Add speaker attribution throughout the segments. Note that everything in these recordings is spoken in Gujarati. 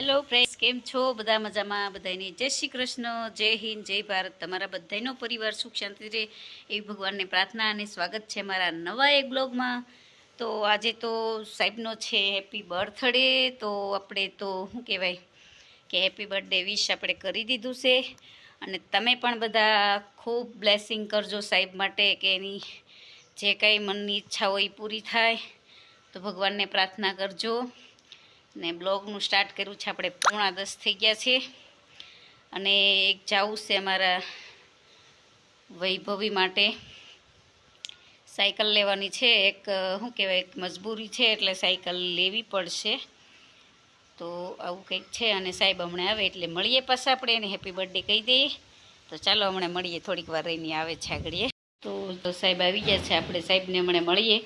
Speaker 1: હેલો ફ્રેન્ડ્સ કેમ છો? બધા મજામાં? બધાને જય શ્રી કૃષ્ણ. જય હિન્દ, જય ભારત. તમારા બધાનો પરિવાર સુખ શાંતિ રહે એવી ભગવાનને પ્રાર્થના અને સ્વાગત છે મારા નવા એક બ્લોગમાં. તો આજે તો સાહેબનો છે હેપી બર્થડે. તો આપણે તો, શું કહેવાય, કે હેપી બર્થડે વિશ આપણે કરી દીધું છે. અને તમે પણ બધા ખૂબ બ્લેસિંગ કરજો સાહેબ માટે, કે એની જે કાંઈ મનની ઈચ્છા હોય પૂરી થાય. તો ભગવાનને પ્રાર્થના કરજો. ને બ્લોગનું સ્ટાર્ટ કર્યું છે. આપણે પોણા દસ થઈ ગયા છે અને એક જવું છે અમારા વૈભવી માટે. સાયકલ લેવાની છે. એક, શું કહેવાય, એક મજબૂરી છે એટલે સાયકલ લેવી પડશે. તો આવું કંઈક છે અને સાહેબ હમણાં આવે એટલે મળીએ પાછા આપણે એને હેપી બર્થડે કહી દઈએ. તો ચાલો હમણાં મળીએ, થોડીક વાર રહીને આવે છે આગળીએ. તો સાહેબ આવી ગયા છે. આપણે સાહેબને હમણાં મળીએ.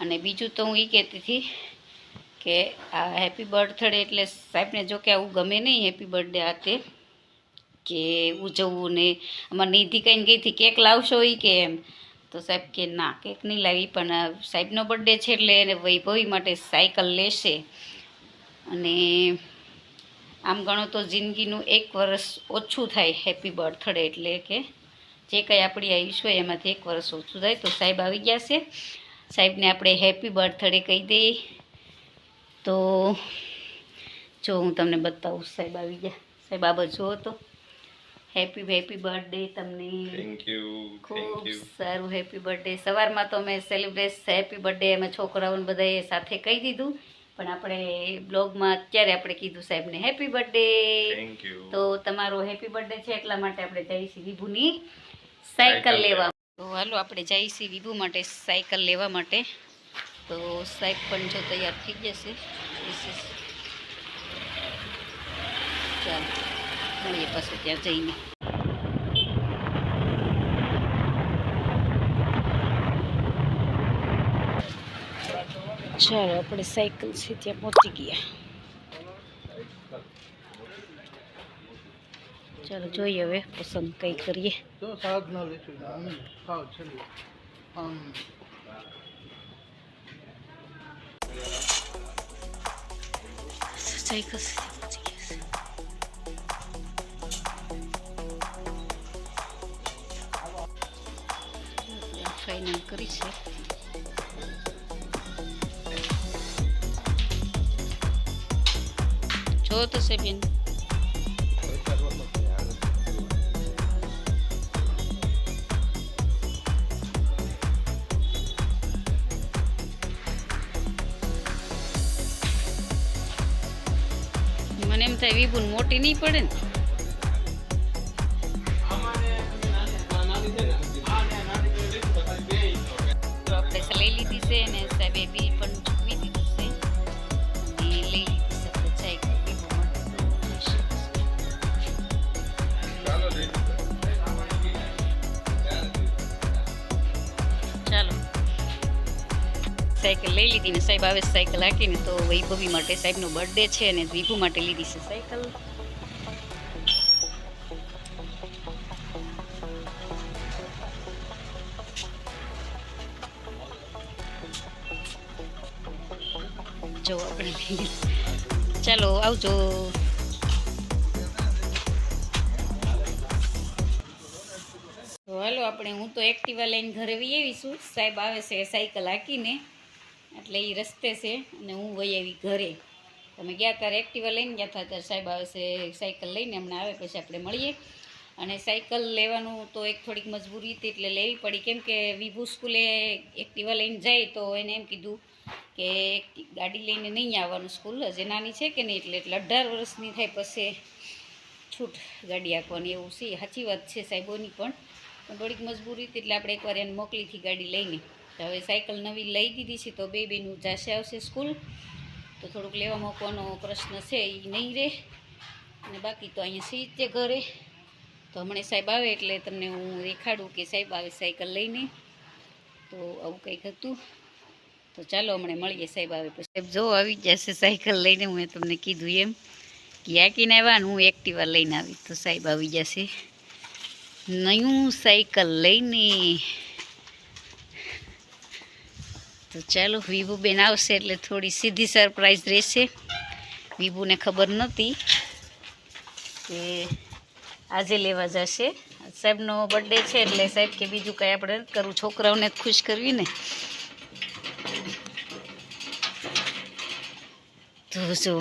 Speaker 1: અને બીજું તો હું એ કહેતી હતી કે આ હેપી બર્થડે એટલે સાહેબને જો કે આવું ગમે નહીં હેપી બર્થડે આ તે કે ઉજવવું ને અમારે નિધિ કહીને ગઈ હતી કેક લાવશો એ કે એમ. તો સાહેબ કે ના કેક નહીં લાવી, પણ સાહેબનો બર્થડે છે એટલે એને વૈભવી માટે સાયકલ લેશે. અને આમ ગણો તો જિંદગીનું એક વર્ષ ઓછું થાય હેપી બર્થડે એટલે કે જે કંઈ આપણી આયુષ હોય એમાંથી એક વર્ષ ઓછું થાય. તો સાહેબ આવી ગયા છે. સાહેબને આપણે હેપી બર્થડે કહી દઈએ. તો જો હું તમને બતાવું સાહેબ આવી ગયા. સાહેબ આ જુઓ તો હેપી હેપી બર્થડે તમને.
Speaker 2: થેન્ક યુ
Speaker 1: ખૂબ સારું હેપી બર્થડે સવારમાં તો અમે સેલિબ્રેટ હેપી બર્થડે અમે છોકરાઓને બધાએ સાથે કહી દીધું. પણ આપણે બ્લોગમાં અત્યારે આપણે કીધું સાહેબને હેપી બર્થડે તો તમારો હેપી બર્થડે છે એટલા માટે આપણે જઈશું વિભુની સાયકલ
Speaker 2: સાયકલ
Speaker 1: લેવા. તો હાલો આપણે જઈશું વિભુ માટે સાયકલ લેવા માટે તો સાહેબ પણ જો તૈયાર થઈ જશે વિશેષ ચાલો મળીએ પાછું ત્યાં જઈને ચાલો આપણે સાયકલ છે ત્યાં પહોંચી ગયા ચાલો જોઈએ હવે પસંદ કઈ કરીએ
Speaker 3: જો સાધના લીધું આમ ખાવ છેલ્લે આમ
Speaker 1: સાયકલ સુધી પહોંચી ગયા છે ફાઇનલ કરી છે જો તો છે મને એમ થાય વિભૂન મોટી નહીં પડે ને. તો આપણે લઈ લીધી છે અને એ બિલ પણ સાયકલ લઈ લીધી ને સાહેબ આવે સાયકલ હાકીને તો વૈભવી માટે સાહેબનો બર્થડે છે અને વિભુ માટે લીધી છે સાયકલ. જો આપણે ચાલો, આવજો. હાલો, આપણે હું તો એક્ટિવા લઈને ઘરે વી આવીશું. સાહેબ આવે છે સાયકલ હાકીને. એટલે એ રસ્તે છે અને હું વહી આવી ઘરે. તમે ગયા ત્યારે એક્ટિવા લઈને ગયા હતા, ત્યારે સાહેબ આવે છે, સાયકલ લઈને હમણાં આવે, પછી આપણે મળીએ. અને સાયકલ લેવાનું તો એક થોડીક મજબૂરી હતી, એટલે લેવી પડી. કેમ કે વિભુ સ્કૂલે એક્ટિવા લઈને જાય તો એને એમ કીધું કે ગાડી લઈને નહીં આવવાનું સ્કૂલ, હજી નાની છે કે નહીં, એટલે એટલે અઢાર વર્ષની થાય પછી છૂટ ગાડી આપવાની, એવું છે. સાચી વાત છે સાહેબોની પણ. પણ થોડીક મજબૂરી હતી, એટલે આપણે એકવાર એને મોકલીથી ગાડી લઈને. તો હવે સાયકલ નવી લઈ દીધી છે તો બે બેનું જાશે આવશે સ્કૂલ. તો થોડુંક લેવા મૂકવાનો પ્રશ્ન છે એ નહીં રહે અને બાકી તો અહીંયા સી તે ઘરે. તો હમણાં સાહેબ આવે એટલે તમને હું દેખાડું કે સાહેબ આવે સાયકલ લઈને. તો આવું કંઈક હતું. તો ચાલો હમણાં મળીએ સાહેબ આવે પછી. સાહેબ જો આવી જશે સાયકલ લઈને, હું તમને કીધું એમ કે યાકીને આવ્યા ને હું એક્ટિવા લઈને આવી. તો સાહેબ આવી જશે નયું સાયકલ લઈને તો ચાલો, વિભુબેન આવશે એટલે થોડી સીધી સરપ્રાઈઝ રહેશે. વિભુને ખબર નહોતી કે આજે લેવા જશે. સાહેબનો બર્થડે છે એટલે સાહેબ કે બીજું કાંઈ આપણે નથી કરવું. છોકરાઓને ખુશ કરવી ને. તો જો,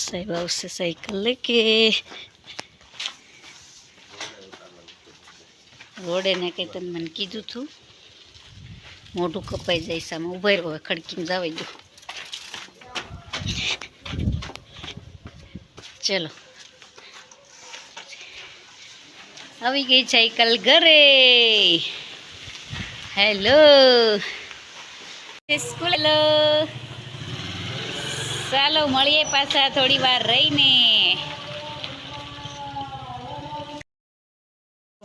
Speaker 1: સાહેબ આવશે સાયકલ લે કે રોડે ને કંઈ તમે મને કીધું હતું મોઢું કપાઈ જાય સામે. ઊભા રહ્યો ખડકીને જવાઈ દો. ચલો. આવી ગઈ સાયકલ ઘરે. હેલો. હેલો. ચાલો, મળીએ પાછા થોડી વાર રહીને.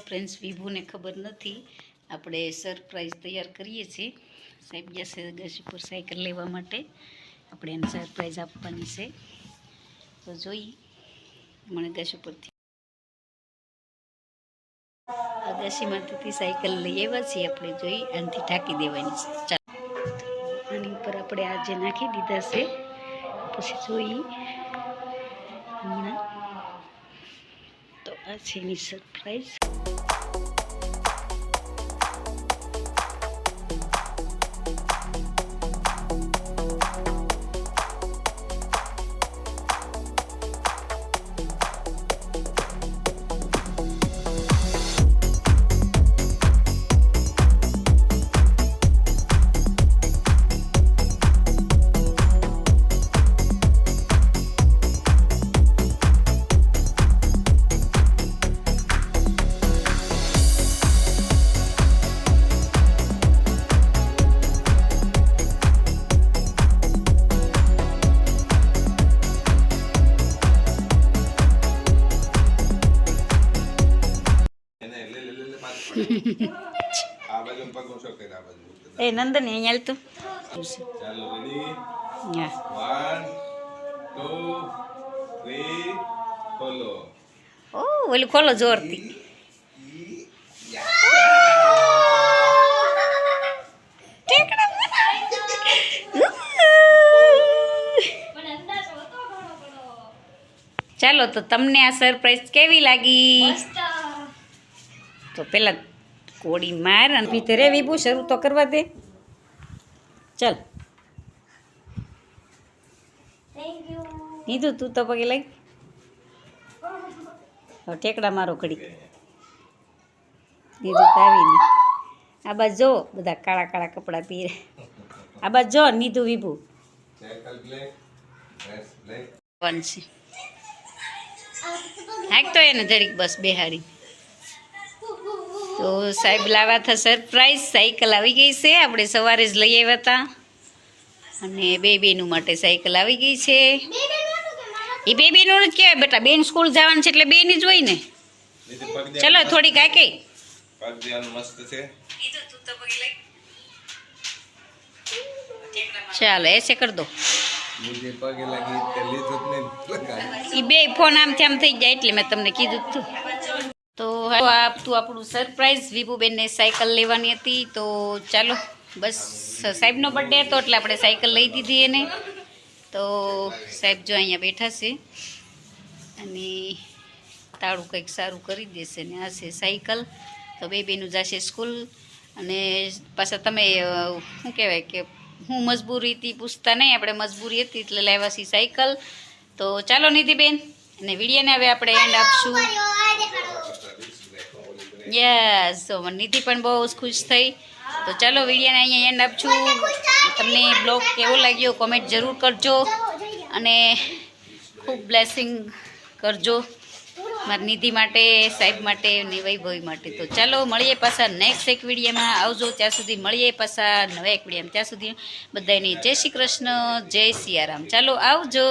Speaker 1: ફ્રેન્ડ્સ, વિભુને ખબર નથી. આપણે સરપ્રાઈઝ તૈયાર કરીએ છીએ. સાહેબ જશે ગશીપુર સાયકલ લેવા માટે આપણે એને સરપ્રાઈઝ આપવાની છે. તો જોઈ, મને ગશીપુરથી અગાશીમાંથી સાયકલ લઈ આવ્યા છીએ આપણે જોઈ આનાથી ઢાંકી દેવાની છે. આની ઉપર આપણે આજે નાખી દીધા છે, પછી જોઈ, હમણાં. તો આ છે એની સરપ્રાઈઝ. એ નંદન અહીંયા હાલ તો.
Speaker 2: ચાલો રેડી વન ટુ થ્રી ખોલો.
Speaker 1: ઓ ઓલું ખોલો જોરથી. ચાલો તો તમને આ સરપ્રાઈઝ કેવી લાગી? તો પેલા કોડી માર અને ભીતરે વિભુ શરૂ તો કરવા દે. ચાલ. નીધું તું તો પગે લઈ હવે ઠેકડા મારો ઘડી. નીધું તો આવી નહીં આ બાજ જો બધા કાળા કાળા કપડાં પીરે આ બાજ જો નીધું વિભુ. છે. હાક તો એને જરીક બસ બેહાડી. તો સાહેબ લાવ્યા હતા સરપ્રાઈઝ સાયકલ આવી ગઈ છે. આપણે સવારે જ લઈ આવ્યા હતા અને બે બેનું માટે સાયકલ આવી ગઈ છે. એ બે બેનું જ કહેવાય. બેટા બેન સ્કૂલ જવાનું છે એટલે બેની જ હોય ને. ચલો
Speaker 2: થોડીક આ કઈ
Speaker 1: ચાલો એસે કરી દો. એ બે ફોન આમથી આમ થઈ જાય એટલે મેં તમને કીધું હતું તો આ તું આપણું સરપ્રાઈઝ વિભુબેનને સાયકલ લેવાની હતી. તો ચાલો, બસ સાહેબનો બર્થડે હતો એટલે આપણે સાયકલ લઈ દીધી એને. તો સાહેબ જો અહીંયા બેઠા છે અને તાળું કંઈક સારું કરી દેશે ને આ છે સાયકલ તો બે બેનું જશે સ્કૂલ અને પાછા તમે શું કહેવાય કે હું મજબૂરી હતી, પૂછતા નહીં, આપણે મજબૂરી હતી એટલે લાવ્યા છીએ સાયકલ તો ચાલો નિધિબેન, અને વિડીયોને હવે આપણે એન્ડ આપશું. યસ તો નિધિ પણ બહુ ખુશ થઈ. તો ચાલો વિડીયોને અહીંયા એન્ડ આપશું તમને બ્લોગ કેવો લાગ્યો કોમેન્ટ જરૂર કરજો. અને ખૂબ બ્લેસિંગ કરજો મારી નિધિ માટે, સાહેબ માટે અને વૈભવી માટે. તો ચાલો મળીએ પાછા નેક્સ્ટ એક વિડીયોમાં. આવજો, ત્યાં સુધી મળીએ પાછા નવા એક વિડીયામાં. ત્યાં સુધી બધાને જય શ્રી કૃષ્ણ, જય સિયારામ. ચાલો આવજો.